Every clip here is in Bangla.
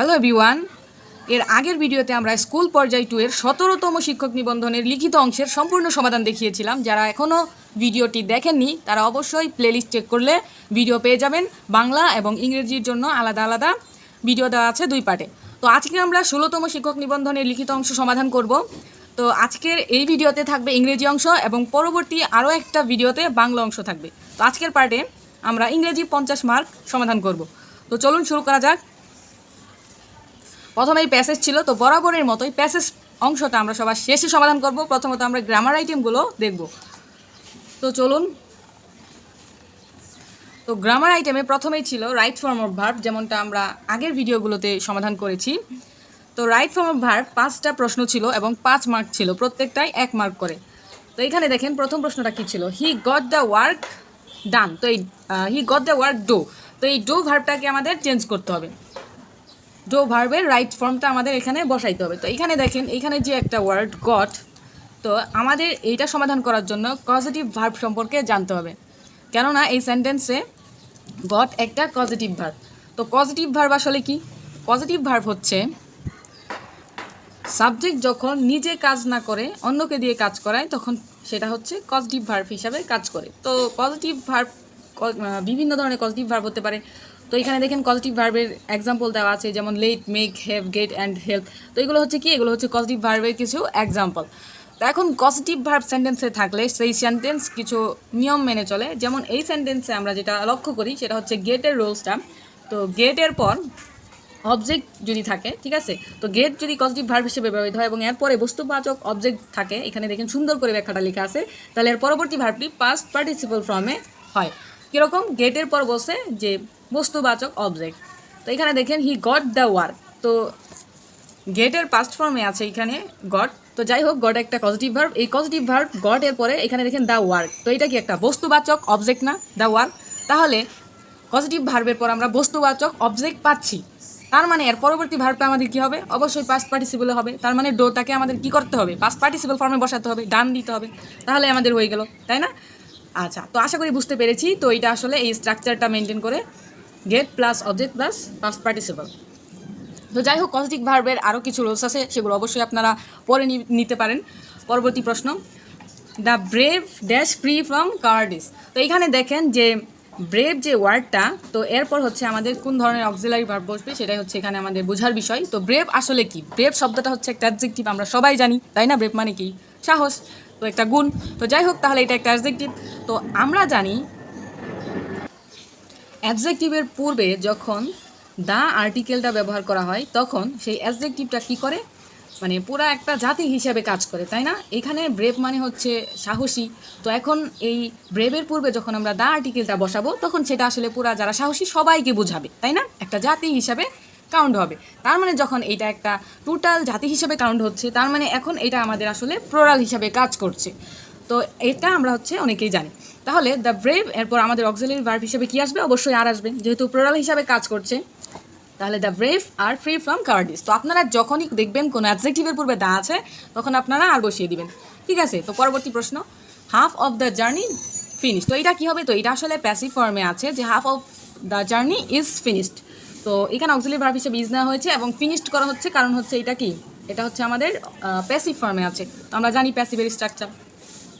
হ্যালো এভরিওয়ান এর আগের ভিডিওতে আমরা স্কুল পর্যায় টু এর সতেরোতম শিক্ষক নিবন্ধনের লিখিত অংশের সম্পূর্ণ সমাধান দেখিয়েছিলাম। যারা এখনও ভিডিওটি দেখেননি, তারা অবশ্যই প্লেলিস্ট চেক করলে ভিডিও পেয়ে যাবেন। বাংলা এবং ইংরেজির জন্য আলাদা আলাদা ভিডিও দেওয়া আছে দুই পার্টে। তো আজকে আমরা ষোলোতম শিক্ষক নিবন্ধনের লিখিত অংশ সমাধান করব। তো আজকের এই ভিডিওতে থাকবে ইংরেজি অংশ এবং পরবর্তী আরও একটা ভিডিওতে বাংলা অংশ থাকবে। তো আজকের পার্টে আমরা ইংরেজি পঞ্চাশ মার্ক সমাধান করব। তো চলুন শুরু করা যাক। প্রথমে এই প্যাসেজ ছিল, তো বরাবরের মতোই প্যাসেজ অংশটা আমরা সবার শেষে সমাধান করব। প্রথমত আমরা গ্রামার আইটেমগুলো দেখব। তো চলুন। তো গ্রামার আইটেমে প্রথমেই ছিল রাইট ফর্ম অফ ভার্ব যেমনটা আমরা আগের ভিডিওগুলোতে সমাধান করেছি। তো রাইট ফর্ম অফ ভার্ব পাঁচটা প্রশ্ন ছিল এবং পাঁচ মার্ক ছিল, প্রত্যেকটাই এক মার্ক করে। তো এখানে দেখেন প্রথম প্রশ্নটা কী ছিল? He got the work done তো এই he got the work do তো এই ডো ভার্বটাকে আমাদের চেঞ্জ করতে হবে। ডো ভার্বের রাইট ফর্মটা আমাদের এখানে বসাইতে হবে। তো এখানে দেখেন, এখানে যে একটা ওয়ার্ড গট তো আমাদের এইটা সমাধান করার জন্য পজিটিভ ভার্ব সম্পর্কে জানতে হবে। কেননা এই সেন্টেন্সে গট একটা পজিটিভ ভার্ব তো পজিটিভ ভার্ব আসলে কি? পজিটিভ ভার্ব হচ্ছে সাবজেক্ট যখন নিজে কাজ না করে, অন্যকে দিয়ে কাজ করায়, তখন সেটা হচ্ছে পজিটিভ ভার্ব হিসাবে কাজ করে। তো পজিটিভ ভার্ব বিভিন্ন ধরনের পজিটিভ ভার্ব হতে পারে। তো এখানে দেখেন পজিটিভ ভার্বের এক্সাম্পল দেওয়া আছে, যেমন let make have get and help তো এগুলো হচ্ছে কি? এগুলো হচ্ছে পজিটিভ ভার্বের কিছু এক্সাম্পল তো এখন পজিটিভ ভার্ব সেন্টেন্সে থাকলে সেই সেন্টেন্স কিছু নিয়ম মেনে চলে। যেমন এই সেন্টেন্সে আমরা যেটা লক্ষ্য করি, সেটা হচ্ছে গেটের রোলসটা তো গেটের পর অবজেক্ট যদি থাকে, ঠিক আছে? তো গেট যদি পজিটিভ ভার্ব হিসেবে ব্যবহৃত হয় এবং এরপরে বস্তুবাচক অবজেক্ট থাকে, এখানে দেখেন সুন্দর করে ব্যাখ্যাটা লেখা আছে, তাহলে এর পরবর্তী ভার্বটি পাস্ট পার্টিসিপল ফর্মে হয়। কীরকম? গেটের পর বসে যে বস্তুবাচক অবজেক্ট তো এখানে দেখেন হি গট দ্য ওয়ার্ক তো গেটের পাস্ট ফর্মে আছে এখানে গড তো যাই হোক গড একটা পজিটিভ ভার্ব এই পজিটিভ ভার্ব গড এর পরে এখানে দেখেন দ্য ওয়ার্ক তো এটা কি একটা বস্তুবাচক অবজেক্ট না? দ্য ওয়ার্ক তাহলে পজিটিভ ভার্বের পর আমরা বস্তুবাচক অবজেক্ট পাচ্ছি। তার মানে এর পরবর্তী ভার্বটা আমাদের কি হবে? অবশ্যই পাস্ট পার্টিসিপল হবে। তার মানে ডোটাকে আমাদের কি করতে হবে? পাস্ট পার্টিসিপল ফর্মে বসাতে হবে ডান দিতে হবে। তাহলে আমাদের হয়ে গেল, তাই না? আচ্ছা তো আশা করি বুঝতে পেরেছি। তো এটা আসলে এই স্ট্রাকচারটা মেনটেন করে get plus object plus past participle তো যাই হোক পজিটিভ ভার্বের আরও কিছু রুলস আছে, সেগুলো অবশ্যই আপনারা পরে নিতে পারেন। পরবর্তী প্রশ্ন। The brave dash free from cowardice তো এখানে দেখেন যে ব্রেভ যে ওয়ার্ডটা তো এরপর হচ্ছে আমাদের কোন ধরনের অক্সিলারি ভার্ব বসবে, সেটাই হচ্ছে এখানে আমাদের বোঝার বিষয়। তো ব্রেভ আসলে কি? ব্রেভ শব্দটা হচ্ছে একটা অ্যাডজেক্টিভ আমরা সবাই জানি, তাই না? ব্রেভ মানে কি? সাহস, তো একটা গুণ। তো যাই হোক, তাহলে এটা একটা অ্যাডজেক্টিভ তো আমরা জানি অ্যাডজেক্টিভের পূর্বে যখন দা আর্টিকেলটা ব্যবহার করা হয়, তখন সেই অ্যাডজেক্টিভটা কি করে? মানে পুরা একটা জাতি হিসাবে কাজ করে, তাই না? এখানে ব্রেভ মানে হচ্ছে সাহসী। তো এখন এই ব্রেভের পূর্বে যখন আমরা দা আর্টিকেলটা বসাবো, তখন সেটা আসলে পুরা যারা সাহসী, সবাইকে বোঝাবে, তাই না? একটা জাতি হিসাবে কাউন্ট হবে। তার মানে যখন এটা একটা টোটাল জাতি হিসাবে কাউন্ট হচ্ছে, তার মানে এখন এটা আমাদের আসলে প্লোরাল হিসাবে কাজ করছে। তো এটা আমরা হচ্ছে অনেকেই জানি। তাহলে দ্য ব্রেভ এরপর আমাদের অক্সিলারি ভার্ব হিসেবে কি আসবে? অবশ্যই আর আসবে। যেহেতু প্লোরাল হিসাবে কাজ করছে, তাহলে the brave are free from cowardice তো আপনারা যখনই দেখবেন কোনো অ্যাডজেক্টিভের পূর্বে দা আছে, তখন আপনারা আর বসিয়ে দিবেন। ঠিক আছে? তো পরবর্তী প্রশ্ন। Half of the journey finish তো এটা কী হবে? তো এটা আসলে প্যাসিভ ফর্মে আছে যে half of the journey is finished তো এখানে অক্সিলারি ভার্ব হিসেবে ইজ নেওয়া হয়েছে এবং ফিনিশড করা হচ্ছে, কারণ হচ্ছে এটা কি? এটা হচ্ছে আমাদের প্যাসিভ ফর্মে আছে। তো আমরা জানি প্যাসিভের স্ট্রাকচার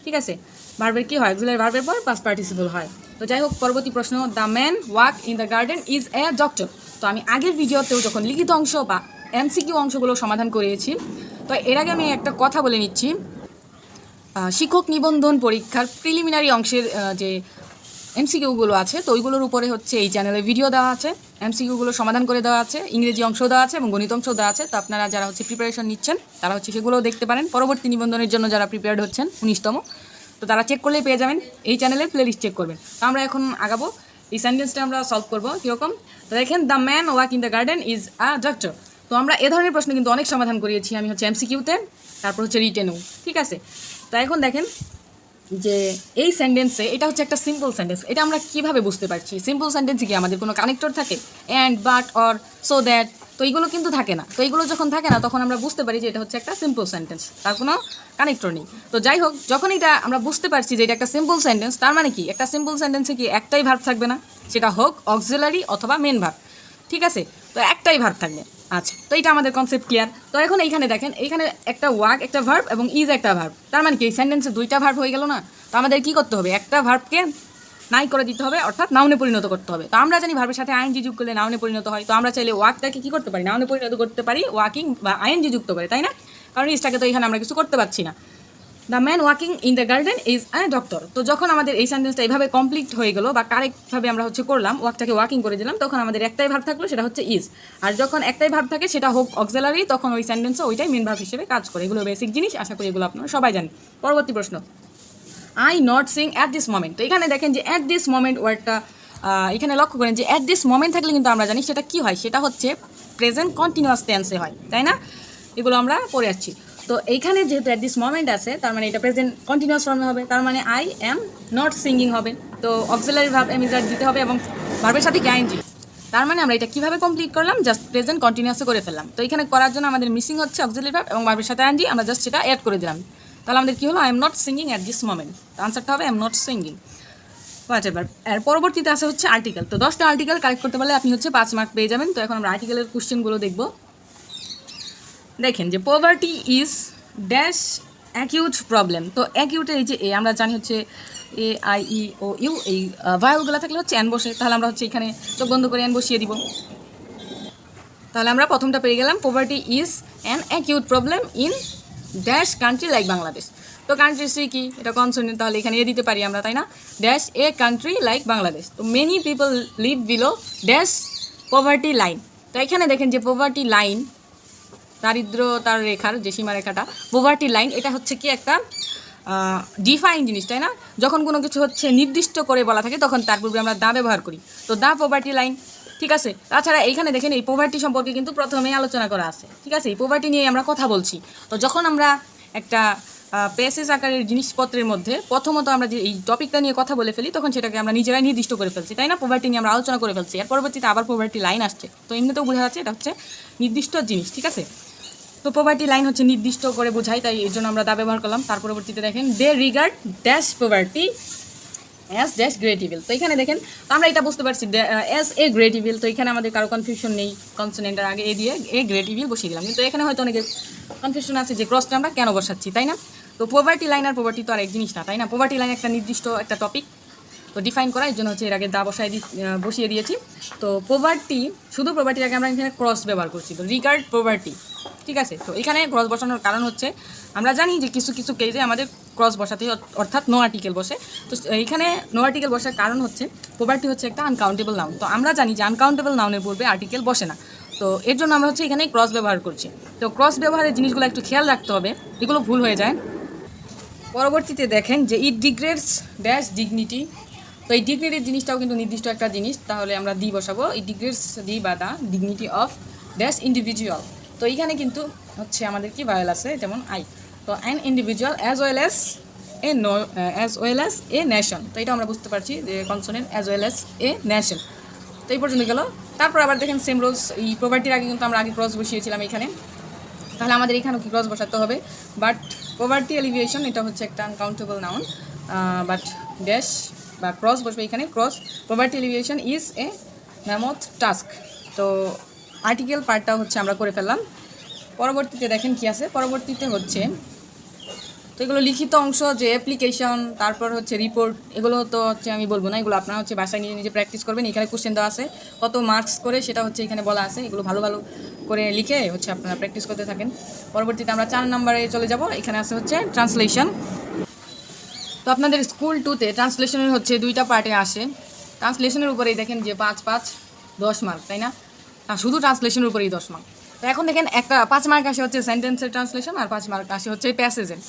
ঠিক আছে? ভার্বের কি হয়? অক্সিলারি ভার্বের পর পাস পার্টিসিপল হয়। তো যাই হোক, পরবর্তী প্রশ্ন the man walk in the garden is a doctor তো আমি আগের ভিডিওতেও যখন লিখিত অংশ বা এমসিকিউ অংশগুলো সমাধান করিয়েছি, তো এর আগে আমি একটা কথা বলে নিচ্ছি। শিক্ষক নিবন্ধন পরীক্ষার প্রিলিমিনারি অংশের যে এমসিকিউগুলো আছে, তো ওইগুলোর উপরে হচ্ছে এই চ্যানেলে ভিডিও দেওয়া আছে, এমসিকিউগুলো সমাধান করে দেওয়া আছে, ইংরেজি অংশ দেওয়া আছে এবং গণিত অংশ দেওয়া আছে। তো আপনারা যারা হচ্ছে প্রিপারেশন নিচ্ছেন, তারা হচ্ছে সেগুলোও দেখতে পারেন। পরবর্তী নিবন্ধনের জন্য যারা প্রিপেয়ার্ড হচ্ছেন, উনিশতম। তো তারা চেক করলেই পেয়ে যাবেন এই চ্যানেলের প্লেলিস্ট চেক করবেন। তো আমরা এখন আগাবো। এই সেন্টেন্সটা আমরা সলভ করব কীরকম? তো দেখেন the man walk in the garden is a doctor তো আমরা এ ধরনের প্রশ্ন কিন্তু অনেক সমাধান করিয়েছি। আমি হচ্ছে এমসিকিউতে তারপর হচ্ছে রিটেনও ঠিক আছে? তো এখন দেখেন যে এই সেন্টেন্সে এটা হচ্ছে একটা সিম্পল সেন্টেন্স এটা আমরা কীভাবে বুঝতে পারছি? সিম্পল সেন্টেন্সে কি আমাদের কোনো কানেক্টর থাকে? And but or so that তো এইগুলো কিন্তু থাকে না। তো এইগুলো যখন থাকে না, তখন আমরা বুঝতে পারি যে এটা হচ্ছে একটা সিম্পল সেন্টেন্স তার কোনো কানেক্টর নেই। তো যাই হোক, যখন এটা আমরা বুঝতে পারছি যে এটা একটা সিম্পল সেন্টেন্স তার মানে কি? একটা সিম্পল সেন্টেন্সে কি একটাই ভার্ব থাকবে না? সেটা হোক অক্সিলারি অথবা মেন ভার্ব ঠিক আছে? তো একটাই ভার্ব থাকবে। আচ্ছা তো এটা আমাদের কনসেপ্ট ক্লিয়ার তো এখন এইখানে দেখেন, এইখানে একটা ওয়াক, একটা ভার্ব এবং ইজ একটা ভার্ব তার মানে কি? এই সেন্টেন্সে দুইটা ভার্ব হয়ে গেল না? তো আমাদের কি করতে হবে? একটা ভার্বকে নাই করে দিতে হবে, অর্থাৎ নাউনে পরিণত করতে হবে। তো আমরা জানি ভার্বের সাথে আইএনজি যুক্ত করলে নাউনে পরিণত হয়। তো আমরা চাইলে ওয়াকটাকে কী করতে পারি? নাউনে পরিণত করতে পারি, ওয়াকিং বা আইএনজি যুক্ত করে, তাই না? কারণ ইজটাকে তো এখানে আমরা কিছু করতে পারছি না। The man walking in the garden is a doctor তো যখন আমাদের এই সেন্টেন্সটা এইভাবে কমপ্লিট হয়ে গেলো বা কারেক্টভাবে আমরা হচ্ছে করলাম ওয়াকটাকে ওয়াকিং করে দিলাম, তখন আমাদের একটাই ভাব থাকল, সেটা হচ্ছে ইজ আর যখন একটাই ভাব থাকে, সেটা হোক অক্সেলারি তখন ওই সেন্টেন্সে ওইটাই মেন ভাব হিসেবে কাজ করে। এগুলো বেসিক জিনিস, আশা করি এগুলো আপনারা সবাই জানেন। পরবর্তী প্রশ্ন। I not sing at this moment তো এখানে দেখেন যে অ্যাট দিস মোমেন্ট ওয়ার্ডটা এখানে লক্ষ্য করেন যে অ্যাট দিস মোমেন্ট থাকলে কিন্তু আমরা জানি সেটা কি হয়। সেটা হচ্ছে প্রেজেন্ট কন্টিনিউয়াস টেন্সে হয়, তাই না? এগুলো আমরা পড়ে যাচ্ছি তো এইখানে যেহেতু অ্যাট দিস মোমেন্ট আছে, তার মানে এটা প্রেজেন্ট কন্টিনিউয়াস ফর্মে হবে। তার মানে আই অ্যাম নট সিঙ্গিং হবে। তো অক্সিলারি ভাব এমিজার দিতে হবে এবং ভার্বের সাথে গ্যাইনজি তার মানে আমরা এটা কীভাবে কমপ্লিট করলাম? জাস্ট প্রেজেন্ট কন্টিনিউয়াসে করে ফেললাম। তো এখানে করার জন্য আমাদের মিসিং হচ্ছে অক্সিলারি ভাব এবং ভার্বের সাথে আইনজি আমরা জাস্ট সেটা অ্যাড করে দিলাম। তাহলে আমাদের কী হলো? I am not singing at this moment আনসারটা হবে I am not singing whatever এর পরবর্তীতে আসে হচ্ছে আর্টিকেল তো দশটা আর্টিকেল কালেক্ট করতে পারলে আপনি হচ্ছে পাঁচ মার্ক পেয়ে যাবেন। তো এখন আমরা আর্টিকেলের কোশ্চেনগুলো দেখব। দেখেন যে poverty is dash acute problem তো অ্যাকিউটের এই যে এ, আমরা জানি হচ্ছে এ, আই, ই, ও, ইউ, এই ভায়োলগুলো থাকলে হচ্ছে অ্যান বসে। তাহলে আমরা হচ্ছে এখানে চোখ বন্ধ করে অ্যান বসিয়ে দিব। তাহলে আমরা প্রথমটা পেয়ে গেলাম poverty is an acute problem in dash country like Bangladesh তো কান্ট্রি সি কি? এটা কনসোনেন্ট তাহলে এখানে এ দিতে পারি আমরা, তাই না? Dash a country like Bangladesh তো many people live below dash poverty line তো এখানে দেখেন যে পভার্টি লাইন দারিদ্রতার রেখার যে সীমারেখাটা পোভার্টি লাইন এটা হচ্ছে কি একটা ডিফাইন জিনিস, তাই না? যখন কোনো কিছু হচ্ছে নির্দিষ্ট করে বলা থাকে, তখন তার পূর্বে আমরা দা ব্যবহার করি। তো দা পোভার্টি লাইন ঠিক আছে? তাছাড়া এইখানে দেখেন, এই পোভার্টি সম্পর্কে কিন্তু প্রথমেই আলোচনা করা আছে, ঠিক আছে? এই পোভার্টি নিয়ে আমরা কথা বলছি। তো যখন আমরা একটা পেসেস আকারের জিনিসপত্রের মধ্যে প্রথমত আমরা যে এই টপিকটা নিয়ে কথা বলে ফেলি, তখন সেটাকে আমরা নিজেরাই নির্দিষ্ট করে ফেলছি, তাই না? পোভার্টি নিয়ে আমরা আলোচনা করে ফেলছি। এর পরবর্তীতে আবার পোভার্টি লাইন আসছে। তো এমনিতেও বোঝা যাচ্ছে, এটা হচ্ছে নির্দিষ্ট জিনিস, ঠিক আছে? তো পোভার্টি লাইন হচ্ছে নির্দিষ্ট করে বোঝাই তাই এর জন্য আমরা দা ব্যবহার করলাম। তার পরবর্তীতে দেখেন they regard dash poverty as dash great evil তো এখানে দেখেন, আমরা এটা বুঝতে পারছি অ্যাজ এ গ্রেটিভিল তো এখানে আমাদের কারও কনফিউশন নেই কনসোনেন্টের আগে এ দিয়ে এ গ্রেটিভিল বসিয়ে দিলাম। কিন্তু এখানে হয়তো অনেকের কনফিউশন আছে যে ক্রসটা আমরা কেন বসাচ্ছি, তাই না? তো পোভার্টি লাইন আর পোভার্টি তো আর এক জিনিস না, তাই না? পোভার্টি লাইন একটা নির্দিষ্ট একটা টপিক তো ডিফাইন করা এর জন্য হচ্ছে এর আগে দা বসাই বসিয়ে দিয়েছি। তো পোভার্টি শুধু পোভার্টির আগে আমরা এখানে ক্রস ব্যবহার করছি, তো রিগার্ড পোভার্টি ঠিক আছে? তো এখানে ক্রস বসানোর কারণ হচ্ছে, আমরা জানি যে কিছু কিছু কেজে আমাদের ক্রস বসাতে অর্থাৎ নো আর্টিকেল বসে। তো এইখানে নো আর্টিকেল বসার কারণ হচ্ছে পোভার্টি হচ্ছে একটা আনকাউন্টেবল নাউন তো আমরা জানি যে আনকাউন্টেবল নাউনের পূর্বে আর্টিকেল বসে না। তো এর জন্য আমরা হচ্ছে এখানে ক্রস ব্যবহার করছি। তো ক্রস ব্যবহারের জিনিসগুলো একটু খেয়াল রাখতে হবে, এগুলো ভুল হয়ে যায়। পরবর্তীতে দেখেন যে ইট ডিগ্রেডস ড্যাশ ডিগনিটি তো এই ডিগনিটির জিনিসটাও কিন্তু নির্দিষ্ট একটা জিনিস, তাহলে আমরা দি বসাবো। এই ডিগ্রিস দি বা the dignity of dash individual তো এইখানে কিন্তু হচ্ছে আমাদের কি ভায়োল আছে, যেমন আই তো an individual as well as a no as well as a nation তো এটা আমরা বুঝতে পারছি যে consonant as well as a nation তো এই পর্যন্ত গেল। তারপর আবার দেখেন সেম রোলস এই প্রপার্টির আগে কিন্তু আমরা আগে ক্রস বসিয়েছিলাম এখানে। তাহলে আমাদের এখানেও কি ক্রস বসাতে হবে? বাট পোভার্টি এলিভিয়েশন এটা হচ্ছে একটা আনকাউন্টেবল নাউন বাট ড্যাশ বা ক্রস বসবে এখানে cross poverty alleviation is a mammoth task তো আর্টিকেল পার্টটা হচ্ছে আমরা করে ফেললাম। পরবর্তীতে দেখেন কি আছে? পরবর্তীতে হচ্ছে, তো এগুলো লিখিত অংশ, যে অ্যাপ্লিকেশন তারপর হচ্ছে রিপোর্ট এগুলো তো হচ্ছে আমি বলব না, এগুলো আপনারা হচ্ছে বাসায় নিজে নিজে প্র্যাকটিস করবেন। এখানে কোশ্চেন দেওয়া আছে, কত মার্কস করে সেটা হচ্ছে এখানে বলা আছে। এগুলো ভালো ভালো করে লিখে হচ্ছে আপনারা প্র্যাকটিস করতে থাকেন। পরবর্তীতে আমরা চার নম্বরে চলে যাব। এখানে আছে হচ্ছে ট্রান্সলেশন তো আপনাদের স্কুল টুতে ট্রান্সলেশনের হচ্ছে দুইটা পার্টে আসে। ট্রান্সলেশনের উপরেই দেখেন যে পাঁচ পাঁচ, দশ মার্ক তাই না? শুধু ট্রান্সলেশনের উপরেই দশ মার্ক তো এখন দেখেন একটা, পাঁচ মার্ক আসে হচ্ছে সেন্টেন্সের ট্রান্সলেশন আর পাঁচ মার্ক আসে হচ্ছে প্যাসেজের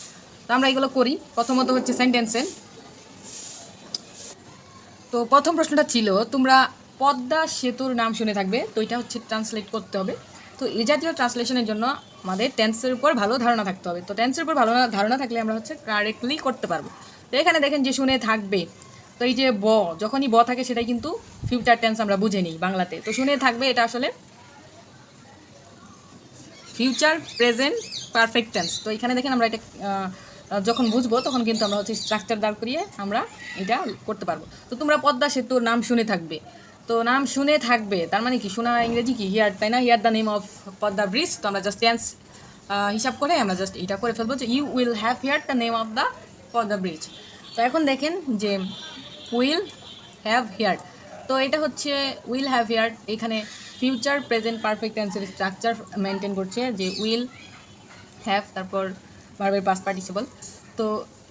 তো আমরা এগুলো করি। প্রথমত হচ্ছে সেন্টেন্সের তো প্রথম প্রশ্নটা ছিল, তোমরা পদ্মা সেতুর নাম শুনে থাকবে, তো এটা হচ্ছে ট্রান্সলেট করতে হবে। তো এই জাতীয় ট্রান্সলেশনের জন্য আমাদের টেন্সের উপর ভালো ধারণা থাকতে হবে। তো টেন্সের উপর ভালো ধারণা থাকলে আমরা হচ্ছে কারেক্টলি করতে পারব। তো এখানে দেখেন যে শুনে থাকবে। তো এই যে ব, যখনই ব থাকে সেটাই কিন্তু ফিউচার টেন্স আমরা বুঝে নিই বাংলাতে। তো শুনে থাকবে এটা আসলে ফিউচার প্রেজেন্ট পারফেক্ট টেন্স তো এখানে দেখেন আমরা এটা যখন বুঝব তখন কিন্তু আমরা হচ্ছে স্ট্রাকচার দাঁড় করিয়ে আমরা এটা করতে পারব। তো তোমরা পদ্মা সেতুর নাম শুনে থাকবে। তো নাম শুনে থাকবে, তার মানে কি? শোনা ইংরেজি কি? হিয়ার তাই না? Hear the name of Padma bridge তো আমরা জাস্ট টেন্স হিসাব করে আমরা জাস্ট এটা করে ফেলব যে you will have hear the name of the Padma bridge তো এখন দেখেন যে উইল হ্যাভ হিয়ার তো এটা হচ্ছে উইল হ্যাভ হিয়ার এখানে ফিউচার প্রেজেন্ট পারফেক্ট টেন্সের স্ট্রাকচার মেনটেন করছে যে উইল হ্যাভ তারপর ভার্বের পাস পার্টিসিপল তো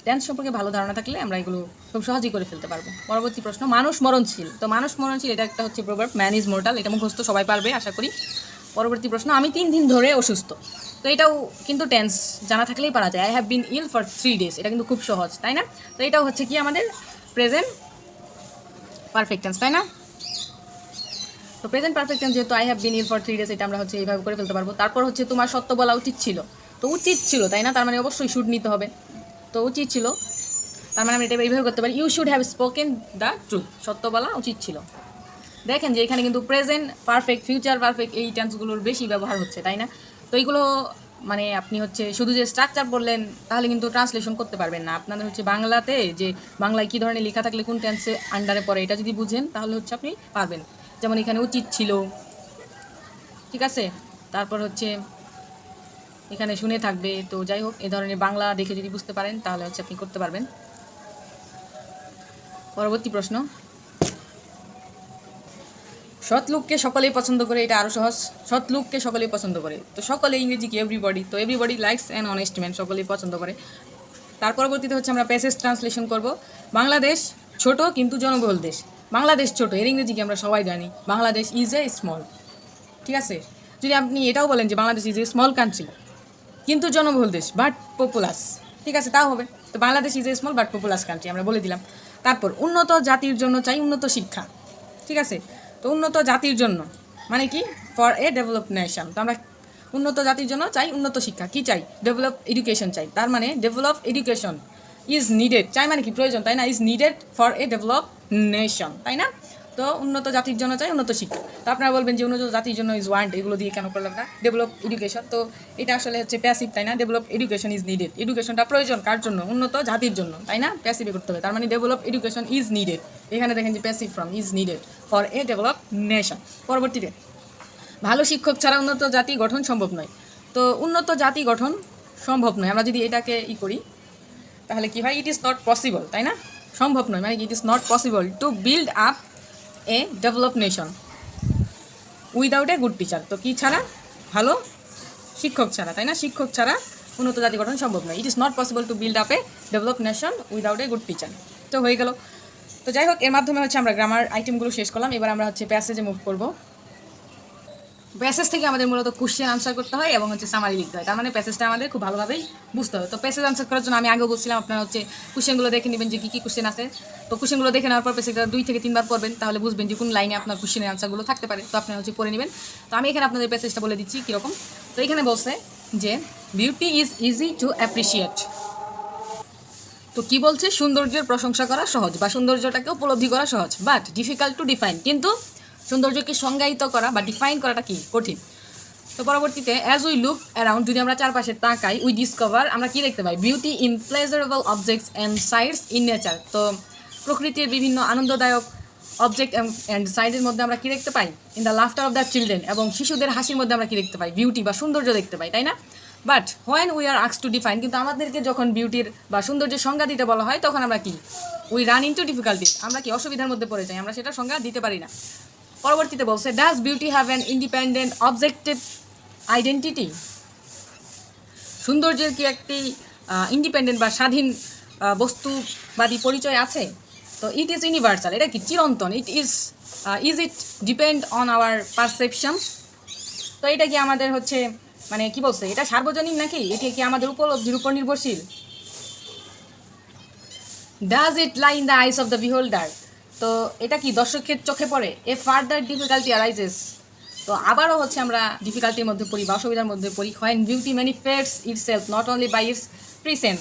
টেন্স সম্পর্কে ভালো ধারণা থাকলে আমরা এগুলো খুব সহজেই করে ফেলতে পারব। পরবর্তী প্রশ্ন, মানুষ মরণশীল। তো মানুষ মরণশীল, এটা একটা হচ্ছে প্রভাব ম্যান ইজ মোর্টাল এটা মুখস্থ সবাই পারবে, আশা করি। পরবর্তী প্রশ্ন, আমি তিন দিন ধরে অসুস্থ। তো এটাও কিন্তু টেন্স জানা থাকলেই পারা যায়। I have been ill for three days এটা কিন্তু খুব সহজ, তাই না? তো এটাও হচ্ছে কি আমাদের প্রেজেন্ট পারফেক্ট টেন্স তাই না? তো প্রেজেন্ট পারফেক্ট টেন্স যেহেতু I have been ill for three days এটা আমরা হচ্ছে এইভাবে করে ফেলতে পারব। তারপর হচ্ছে তোমার সত্য বলা উচিত ছিল। তো উচিত ছিল, তাই না? তার মানে অবশ্যই শুট নিতে হবে। তো উচিত ছিল। তার মানে আমরা এটা এইভাবে করতে পারি। You should have spoken the truth সত্য বলা উচিত ছিল। দেখেন যে এখানে কিন্তু প্রেজেন্ট পারফেক্ট ফিউচার পারফেক্ট এই টেন্সগুলোর বেশি ব্যবহার হচ্ছে, তাই না? তো এইগুলো মানে আপনি হচ্ছে শুধু যে স্ট্রাকচার বললেন, তাহলে কিন্তু ট্রান্সলেশন করতে পারবেন না। আপনাদের হচ্ছে বাংলাতে যে বাংলায় কী ধরনের লেখা থাকলে কোন টেন্সে আন্ডারে পড়ে, এটা যদি বুঝেন, তাহলে হচ্ছে আপনি পারবেন। যেমন এখানে উচিত ছিল, ঠিক আছে? তারপর হচ্ছে এখানে শুনে থাকবে। তো যাই হোক, এ ধরনের বাংলা দেখে যদি বুঝতে পারেন, তাহলে হচ্ছে আপনি করতে পারবেন। পরবর্তী প্রশ্ন। সৎ লোককে সকলেই পছন্দ করে, এটা আরও সহজ। সৎ লোককে সকলেই পছন্দ করে। তো সকলে ইংরেজি কি? এভরিবডি তো everybody likes and honest man সকলেই পছন্দ করে। তার পরবর্তীতে হচ্ছে আমরা প্যাসেজ ট্রান্সলেশন করব। বাংলাদেশ ছোট কিন্তু জনবহুল দেশ। বাংলাদেশ ছোট, এর ইংরেজি কি আমরা সবাই জানি। বাংলাদেশ ইজ এ স্মল ঠিক আছে? যদি আপনি এটাও বলেন যে Bangladesh is a small country কিন্তু জনবহুল দেশ বাট পপুলাস ঠিক আছে? তাও হবে। তো Bangladesh is a small but populous country আমরা বলে দিলাম। তারপর, উন্নত জাতির জন্য চাই উন্নত শিক্ষা। ঠিক আছে? তো উন্নত জাতির জন্য। মানে কি? ফর এ ডেভেলপ নেশন তো আমরা উন্নত জাতির জন্য চাই, উন্নত শিক্ষা। কি চাই? ডেভেলপ এডুকেশন চাই। তার মানে ডেভেলপ এডুকেশন ইজ নিডেড চাই মানে কি? প্রয়োজন, তাই না? Is needed for a develop nation তাই না? তো উন্নত জাতির জন্য চাই, উন্নত শিক্ষা। তো আপনারা বলবেন যে উন্নত জাতির জন্য ইজ ওয়ান্ট এগুলো দিয়ে কেন করলাম না? ডেভেলপ এডুকেশন তো এটা আসলে হচ্ছে প্যাসিভ তাই না? ডেভেলপ এডুকেশন ইজ নিডেড এডুকেশনটা প্রয়োজন কার জন্য? উন্নত জাতির জন্য, তাই না? প্যাসিভে করতে হবে। তার মানে ডেভেলপ এডুকেশন ইজ নিডেড এখানে দেখেন যে passive form is needed for a develop nation পরবর্তীতে, ভালো শিক্ষক ছাড়া উন্নত জাতি গঠন সম্ভব নয়। তো উন্নত জাতি গঠন সম্ভব নয়। আমরা যদি এটাকে ই করি, তাহলে কি হয়? ইট ইজ নট পসিবল তাই না? সম্ভব নয়। মানে it is not possible to build up a develop nation without a good teacher তো কি ছাড়া? ভালো শিক্ষক ছাড়া, তাই না? শিক্ষক ছাড়া উন্নত জাতি গঠন সম্ভব নয়। It is not possible to build up a develop nation without a good teacher তো হয়ে গেল। তো যাই হোক, এর মাধ্যমে হচ্ছে আমরা গ্রামার আইটেমগুলো শেষ করলাম। এবার আমরা হচ্ছে প্যাসেজে মুভ করব। প্যাসেজ থেকে আমাদের মূলত কোশ্চেন আনসার করতে হয় এবং হচ্ছে সামারি লিখতে হয়। তার মানে প্যাসেজটা আমাদের খুব ভালোভাবেই বুঝতে হবে। তো প্যাসেজ আনসার করার জন্য আমি আগেও বলছিলাম, আপনারা হচ্ছে কোশ্চেনগুলো দেখে নেবেন যে কী কী কোশ্চেন আছে। তো কোশ্চেনগুলো দেখে নেওয়ার পর প্যাসেজটা দুই থেকে তিনবার পড়বেন, তাহলে বুঝবেন যে কোন লাইনে আপনার কোশ্চেনের আনসারগুলো থাকতে পারে। তো আপনারা হচ্ছে পড়ে নেবেন। তো আমি এখানে আপনাদের প্যাসেজটা বলে দিচ্ছি কীরকম। তো এখানে বলছে যে beauty is easy to appreciate তো কি বলছে? সৌন্দর্যের প্রশংসা করা সহজ বা সৌন্দর্যটাকে উপলব্ধি করা সহজ বাট ডিফিকাল্ট টু ডিফাইন কিন্তু সৌন্দর্যকে সংজ্ঞায়িত করা বা ডিফাইন করাটা কি? কঠিন। তো পরবর্তীতে অ্যাজ উই লুক অ্যারাউন্ড যদি আমরা চারপাশে তাকাই উই ডিসকভার আমরা কি দেখতে পাই? Beauty in pleasurable objects and sights in nature তো প্রকৃতির বিভিন্ন আনন্দদায়ক অবজেক্ট অ্যান্ড সাইডের মধ্যে আমরা কি দেখতে পাই? In the laughter of the children এবং শিশুদের হাসির মধ্যে আমরা কি দেখতে পাই? বিউটি বা সৌন্দর্য দেখতে পাই, তাই না? বাট হোয়েন উই আর আক্স টু ডিফাইন কিন্তু আমাদেরকে যখন বিউটির বা সৌন্দর্যের সংজ্ঞা দিতে বলা হয়, তখন আমরা কি? We run into difficulties আমরা কি অসুবিধার মধ্যে পড়ে যাই? আমরা সেটা সংজ্ঞা দিতে পারি না। পরবর্তীতে বলছে does beauty have an independent objective identity সৌন্দর্যের কি একটি ইন্ডিপেন্ডেন্ট বা স্বাধীন বস্তুবাদী পরিচয় আছে? তো ইট ইজ ইউনিভার্সাল এটা কি চিরন্তন? It is is it depend on our perception তো এটা কি আমাদের হচ্ছে মানে কি বলছে, এটা সার্বজনীন নাকি? এটি কি আমাদের উপলব্ধির উপর নির্ভরশীল? Does it lie in the eyes of the beholder তো এটা কি দর্শকের চোখে পড়ে? এ ফার্দার ডিফিকাল্টি অ্যারাইজেস তো আবারও হচ্ছে আমরা ডিফিকাল্টির মধ্যে পড়ি, বা অসুবিধার মধ্যে পড়ি। When beauty manifests itself not only by its presence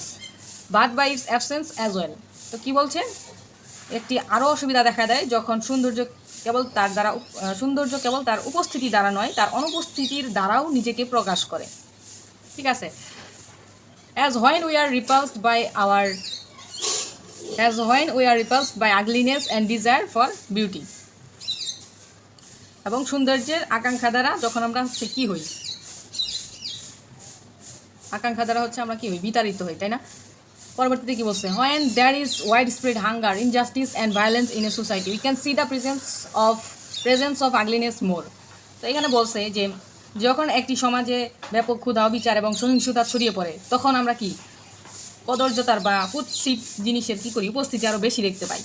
but by its absence as well তো কি বলছে? একটি আরও অসুবিধা দেখা দেয় যখন সৌন্দর্য কেবল তার দ্বারা সৌন্দর্য কেবল তার উপস্থিতি দ্বারা নয়, তার অনুপস্থিতির দ্বারাও নিজেকে প্রকাশ করে। ঠিক আছে? As when we are repulsed by our as when we are repulsed by ugliness and desire for beauty এবং সৌন্দর্যের আকাঙ্ক্ষা দ্বারা যখন আমরা হচ্ছে কি হই? আকাঙ্ক্ষা দ্বারা হচ্ছে আমরা কি হই? বিতাড়িত হই, তাই না? পরবর্তীতে কি বলছে? When there is wide spread hunger injustice and violence in a society we can see the presence of presence of ugliness more তো এখানে বলছে যে, যখন একটি সমাজে ব্যাপক ক্ষুধা, অবিচার এবং সহিংসতা ছড়িয়ে পড়ে, তখন আমরা কি? কদর্যতার বা কুৎসিত জিনিসের কী করি? উপস্থিতি আরও বেশি দেখতে পাই।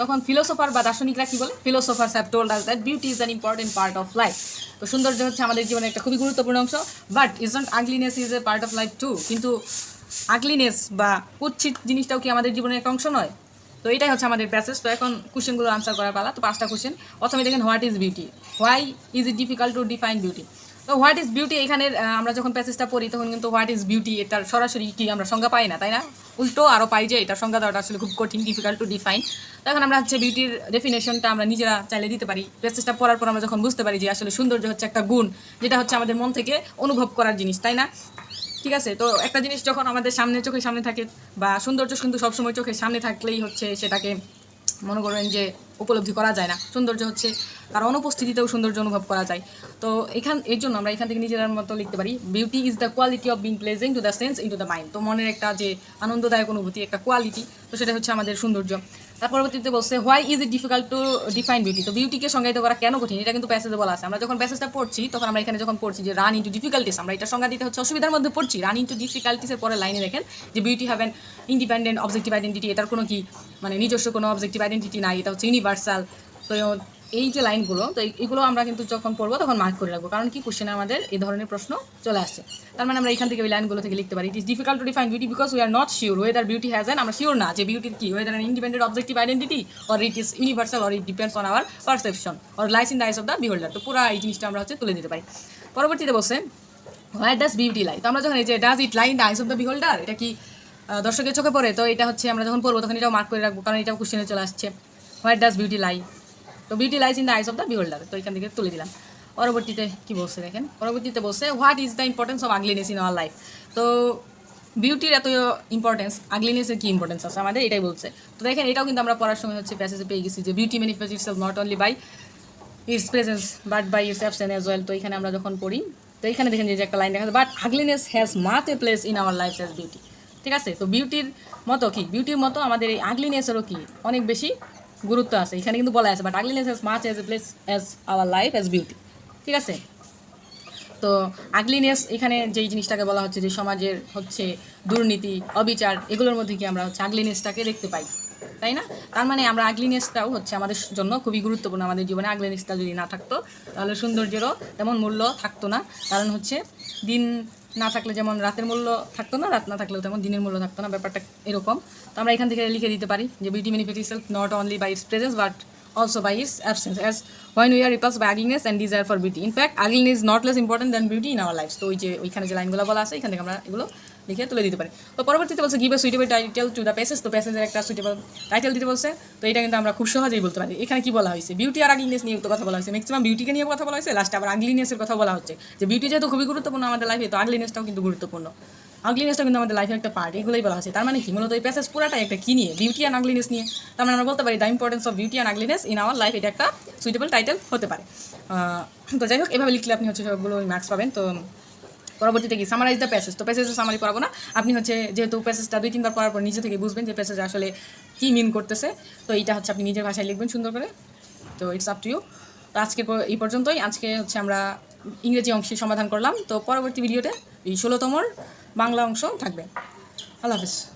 তখন ফিলোসোফার বা দার্শনিকরা কি বলে? Philosopher have told us that beauty is an important part of life তো সৌন্দর্য হচ্ছে আমাদের জীবনের একটা খুবই গুরুত্বপূর্ণ অংশ। But is not ugliness is a part of life too কিন্তু আগলিনেস বা কুৎসিত জিনিসটাও কি আমাদের জীবনের একটা অংশ নয়? তো এটাই হচ্ছে আমাদের প্যাসেজ তো এখন কোশ্চেনগুলো আনসার করার পালা। তো পাঁচটা কোশ্চেন প্রথমে দেখেন what is beauty why is it difficult to define beauty তো হোয়াট ইজ বিউটি? এখানে আমরা যখন প্যাসেজটা পড়ি, তখন কিন্তু হোয়াট ইজ বিউটি? এটার সরাসরি কি আমরা সংজ্ঞা পাই না, তাই না? উল্টো আরও পাই যে এটার সংজ্ঞা দেওয়াটা আসলে খুব কঠিন ডিফিকাল্ট টু ডিফাইন তখন আমরা হচ্ছে বিউটির ডেফিনেশনটা আমরা নিজেরা চাইলে দিতে পারি। প্যাসেজটা পড়ার পর আমরা যখন বুঝতে পারি যে আসলে সৌন্দর্য হচ্ছে একটা গুণ, যেটা হচ্ছে আমাদের মন থেকে অনুভব করার জিনিস, তাই না? ঠিক আছে, তো একটা জিনিস যখন আমাদের সামনে, চোখের সামনে থাকে, বা সৌন্দর্য কিন্তু সবসময় চোখের সামনে থাকলেই হচ্ছে সেটাকে মনে করেন যে উপলব্ধি করা যায় না। সৌন্দর্য হচ্ছে তার অনুপস্থিতিতেও সৌন্দর্য অনুভব করা যায়। তো এখান, এর জন্য আমরা এখান থেকে নিজের মতো লিখতে পারি beauty is the quality of being pleasing to the sense in to the mind তো মনের একটা যে আনন্দদায়ক অনুভূতি, একটা কোয়ালিটি তো সেটা হচ্ছে আমাদের সৌন্দর্য। তার পরবর্তীতে বলছে why is it difficult to define beauty তো বিউটিকে সংজ্ঞায়িত করা কেন কঠিন, এটা কিন্তু প্যাসেজে বলা আছে। আমরা যখন প্যাসেজটা পড়ছি, তখন আমরা এখানে যখন পড়ছি যে রান ইন্টু ডিফিকাল্টিস আমরা এটা সংজ্ঞা দিতে হচ্ছে অসুবিধার মধ্যে পড়ছি। রান ইন্টু ডিফিকাল্টিসের পরে লাইনে দেখেন যে beauty have an independent objective identity এটার কোনো কি মানে নিজস্ব কোনো অবজেক্টিভ আইডেন্টিটি নাই, এটা হচ্ছে ইউনিভার্সাল তো এই যে লাইনগুলো তো এগুলো আমরা কিন্তু যখন পড়ব তখন মার্ক করে রাখব। কারণ কি কোশ্চেনে আমাদের এই ধরনের প্রশ্ন চলে আসছে। তার মানে আমরা এখান থেকে ওই লাইনগুলো থেকে লিখতে পারি। It is difficult to define beauty because we are not sure whether beauty has an আমরা শিওর না যে বিউটির কি whether an independent objective identity or it is universal or it depends on our perception or lies in the eyes of the beholder তো পুরো এই জিনিসটা আমরা হচ্ছে তুলে দিতে পারি। পরবর্তীতে বসে হোয়াই ডাস বিউটি লাই তো আমরা যখন এই যে does it lie in the eyes of the beholder এটা কি দর্শকের চোখে পড়ে, তো এটা হচ্ছে আমরা যখন পড়ব তখন এটাও মার্ক করে রাখব, কারণ এটাও কোশ্চেনে চলে আসছে। হোয়াই ডাস বিউটি লাই তো beauty lies in the eyes of the beholder তো এখান থেকে তুলে দিলাম। পরবর্তীতে কি বলছে দেখেন? পরবর্তীতে বলছে what is the importance of ugliness in our life তো বিউটির এত ইম্পর্টেন্স আগলিনেসের কি ইম্পর্টেন্স আছে আমাদের? এটাই বলছে। তো দেখেন, এটাও কিন্তু আমরা পড়ার সময় হচ্ছে প্যাসেজে পেয়ে গেছি যে beauty manifest itself not only by its presence but by its absent as well তো এখানে আমরা যখন পড়ি, তো এখানে দেখেন যে একটা লাইন দেখা যায় but ugliness has much a place in our life as beauty ঠিক আছে? তো বিউটির মতো কি? বিউটির মতো আমাদের এই আগলিনেসেরও কি অনেক বেশি গুরুত্ব আছে। এখানে কিন্তু বলা আছে but ugliness has much as a place as our life as beauty ঠিক আছে? তো আগলিনেস এখানে যেই জিনিসটাকে বলা হচ্ছে যে সমাজের হচ্ছে দুর্নীতি, অবিচার, এগুলোর মধ্যে কি আমরা হচ্ছে আগলিনেসটাকে দেখতে পাই, তাই না? তার মানে আমরা আগলিনেসটাও হচ্ছে আমাদের জন্য খুবই গুরুত্বপূর্ণ। আমাদের জীবনে আগলিনেসটা যদি না থাকতো, তাহলে সৌন্দর্যেরও তেমন মূল্য থাকতো না। কারণ হচ্ছে দিন না থাকলে যেমন রাতের মূল্য থাকতো না, রাত না থাকলেও তেমন দিনের মূল্য থাকতো না, ব্যাপারটা এরকম। তো আমরা এখান থেকে লিখে দিতে পারি যে beauty is not only by its presence but also by its absence, as when we are repulsed by ugliness and desire for beauty. In fact is not less important than beauty in our lives. তো ওই যে ওইখানে যে লাইনগুলো বলা আছে, এখান থেকে আমরা এগুলো লিখে তুলে দিতে পারি। তো পরবর্তীতে বলছে give a suitable title to the passage তো প্যাসেজের একটা সুইটেবল টাইটেল দিতে বলছে। তো এটা কিন্তু আমরা খুব সহজেই বলতে পারি। এখানে কি বলা হয়েছে? বিউটি আর আগলিনেস নিয়ে তো কথা বলা হয়েছে। ম্যাক্সিমাম বিউটিকে নিয়ে কথা বলা হয়েছে লাস্টে আবার আগলিনেসের কথা বলা হচ্ছে। যে বিউটি যেহেতু খুবই গুরুত্বপূর্ণ আমাদের লাইফে তো আগলিনেসটাও কিন্তু গুরুত্বপূর্ণ। আগলিনেসটা কিন্তু আমাদের লাইফের একটা পার্ট এগুলোই বলা হচ্ছে তার মানে কি? মূলত এই প্যাসেজ পুরাটাই একটা কি নিয়ে? বিউটি অ্যান্ড আগলিনেস নিয়ে। তার মানে আমরা বলতে পারি the importance of beauty and ugliness in our life এটা একটা সুইটেবল টাইটেল হতে পারে। তো যাই হোক, এভাবে লিখলে আপনি হচ্ছে সবগুলো মার্কস পাবেন। তো পরবর্তীতে কি? সামারাইজ দ্য প্যাসেজ তো প্যাসেজের সামারি পড়াবো না। আপনি হচ্ছে যেহেতু প্যাসেজটা দুই, তিনবার পড়ার পর নিজে থেকে বুঝবেন যে প্যাসেজ আসলে কী মিন করতেছে। তো এইটা হচ্ছে আপনি নিজের ভাষায় লিখবেন সুন্দর করে। তো ইটস আপ টু ইউ তো আজকে এই পর্যন্তই। আজকে হচ্ছে আমরা ইংরেজি অংশে সমাধান করলাম। তো পরবর্তী ভিডিওতে এই ষোলোতমর বাংলা অংশ থাকবে। আল্লাহ হাফিজ।